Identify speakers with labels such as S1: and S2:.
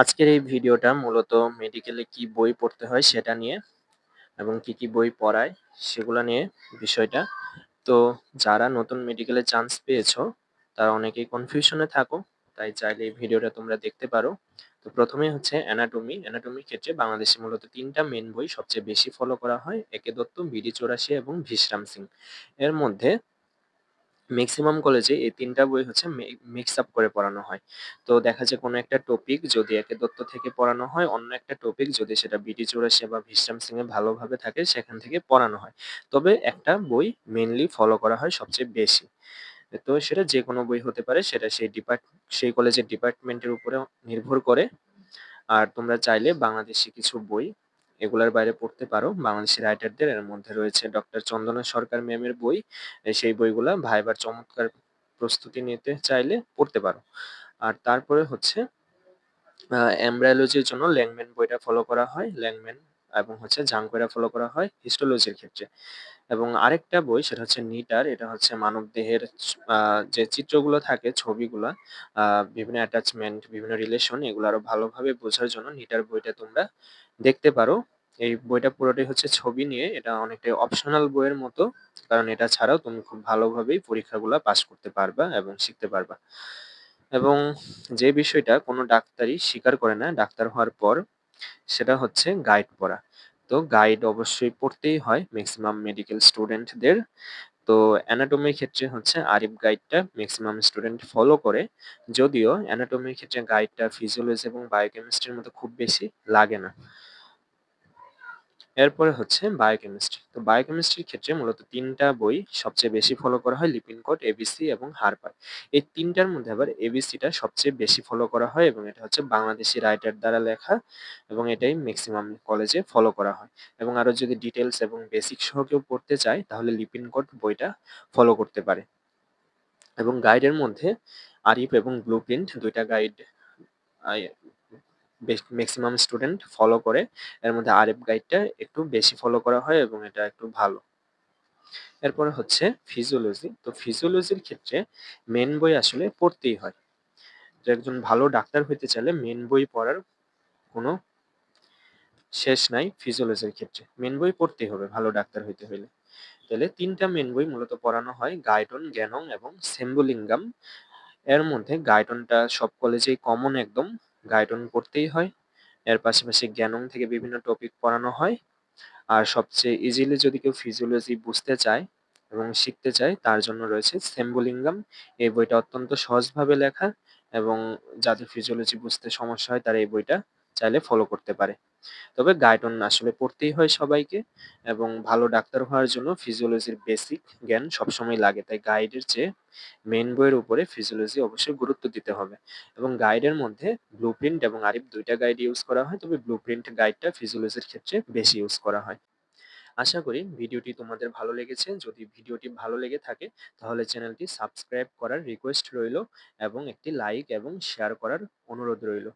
S1: আজকের এই ভিডিওটা মূলত মেডিকেলে কি বই পড়তে হয় সেটা নিয়ে এবং কি কি বই পড়ায় সেগুলো নিয়ে বিষয়টা। তো যারা নতুন মেডিকেলে চান্স পেয়েছ তারা অনেকেই কনফিউশনে থাকো তাই চাইলে এই ভিডিওটা তোমরা দেখতে পারো। তো প্রথমে হচ্ছে অ্যানাটমি, অ্যানাটমির ক্ষেত্রে বাংলাদেশে মূলত তিনটা মেন বই সবচেয়ে বেশি ফলো করা হয়। একে দত্ত, বিডি চৌরাশি এবং ভিশরাম সিং। এর মধ্যে মেক্সিমাম কলেজে এই তিনটা বই হচ্ছে মিক্স আপ করে পড়ানো হয়। তো দেখা যায় কোনো একটা টপিক যদি একে দত্ত থেকে পড়ানো হয়, অন্য একটা টপিক যদি সেটা বিডি চৌরাশি বা ভিশরাম সিং এ ভালোভাবে থাকে সেখান থেকে পড়ানো হয়। তবে একটা বই মেনলি ফলো করা হয় সবচেয়ে বেশি। তো সেটা যেকোনো বই হতে পারে সেটা সেই ডিপার্ট সেই কলেজের ডিপার্টমেন্টের উপরেও নির্ভর করে। আর তোমরা চাইলে বাংলাদেশি কিছু বই এগুলার বাইরে পড়তে পারো। বাংলাদেশী রাইটারদের এর মধ্যে রয়েছে ডক্টর চন্দনা সরকার ম্যামের বই। সেই বইগুলা ভাইবার চমৎকার প্রস্তুতি নিতে চাইলে পড়তে পারো। আর তারপরে হচ্ছে এমব্রায়োলজির জন্য ল্যাংম্যান বইটা ফলো করা হয়। ল্যাংম্যান এবং হচ্ছে জাঙ্কুয়েরা ফলো করা হয় হিস্টোলজির ক্ষেত্রে। এবং আরেকটা বই সেটা হচ্ছে নিটার। এটা হচ্ছে মানবদেহের ছ আ যে চিত্রগুলো থাকে ছবিগুলা বিভিন্ন অ্যাটাচমেন্ট, বিভিন্ন রিলেশন এগুলো আরও ভালোভাবে বোঝার জন্য নিটার বইটা তোমরা দেখতে পারো। এই বইটা পুরোটাই হচ্ছে ছবি নিয়ে। এটা অনেকটাই অপশনাল বইয়ের মতো। কারণ এটা ছাড়াও তুমি খুব ভালোভাবেই পরীক্ষাগুলা পাস করতে পারবা এবং শিখতে পারবা। এবং যে বিষয়টা কোনো ডাক্তারই স্বীকার করে না, ডাক্তার হওয়ার পর, সেটা হচ্ছে গাইড পড়া। তো গাইড অবশ্যই পড়তেই হয় ম্যাক্সিমাম মেডিকেল স্টুডেন্টদের। তো অ্যানাটমির ক্ষেত্রে হচ্ছে আরিফ গাইডটা ম্যাক্সিমাম স্টুডেন্ট ফলো করে। যদিও অ্যানাটমির ক্ষেত্রে গাইডটা ফিজিওলজি এবং বায়োকেমিস্ট্রির মতো খুব বেশি লাগে না। এরপরে হচ্ছে বায়োকেমিস্ট্রি। তো বায়োকেমিস্ট্রির ক্ষেত্রে মূলত তিনটা বই সবচেয়ে বেশি ফলো করা হয় লিপিনকোড, এবিসি এবং হার্পার। এই তিনটার মধ্যে আবার এবিসিটা সবচেয়ে বেশি ফলো করা হয় এবং এটা হচ্ছে বাংলাদেশি রাইটার দ্বারা লেখা এবং এটাই ম্যাক্সিমাম কলেজে ফলো করা হয়। এবং আরও যদি ডিটেইলস এবং বেসিক সহ কেউ পড়তে চায় তাহলে লিপিনকোড বইটা ফলো করতে পারে। এবং গাইডের মধ্যে আরিফ এবং ব্লুপ্রিন্ট ২ টা গাইড মেক্সিমাম স্টুডেন্ট ফলো করে। এর মধ্যে আরিফ গাইডটা একটু বেশি ফলো করা হয় এবং এটা একটু ভালো। এরপরে হচ্ছে ফিজিওলজি। তো ফিজিওলজির ক্ষেত্রে মেন বই আসলে পড়তেই হয়। একজন ভালো ডাক্তার হইতে চাইলে মেন বই পড়ার কোনো শেষ নাই ফিজিওলজির ক্ষেত্রে। মেন বই পড়তেই হবে ভালো ডাক্তার হইতে হইলে। তাহলে তিনটা মেন বই মূলত পড়ানো হয় গাইটন জ্ঞানং এবং সেম্বুলিঙ্গাম। এর মধ্যে গাইটনটা সব কলেজেই কমন একদম। গাইডন করতেই হয়। এর পাশাপাশি জ্ঞানং থেকে বিভিন্ন টপিক পড়ানো হয়। আর সবচেয়ে ইজিলি যদি কেউ ফিজিওলজি বুঝতে চায় এবং শিখতে চায়, তার জন্য রয়েছে সেম্বুলিঙ্গাম। এই বইটা অত্যন্ত সহজভাবে লেখা এবং যাদের ফিজিওলজি বুঝতে সমস্যা হয়, তারা এই বইটা চাইলে ফলো করতে পারে। তবে গাইডন আসলে পড়তেই হয় সবাইকে এবং ভালো ডাক্তার হওয়ার জন্য ফিজিওলজির বেসিক জ্ঞান সবসময় লাগে। তাই গাইডের চেয়ে মেইন বইয়ের উপরে ফিজিওলজি অবশ্যই গুরুত্ব দিতে হবে। এবং গাইডের মধ্যে ব্লু প্রিন্ট এবং আরিফ দুইটা গাইড ইউজ করা হয়। তবে ব্লু প্রিন্ট গাইডটা ফিজিওলজির ক্ষেত্রে বেশি ইউজ করা হয়। আশা করি ভিডিওটি তোমাদের ভালো লেগেছে। যদি ভিডিওটি ভালো লেগে থাকে, তাহলে চ্যানেলটি সাবস্ক্রাইব করার রিকোয়েস্ট রইল এবং একটি লাইক এবং শেয়ার করার অনুরোধ রইল।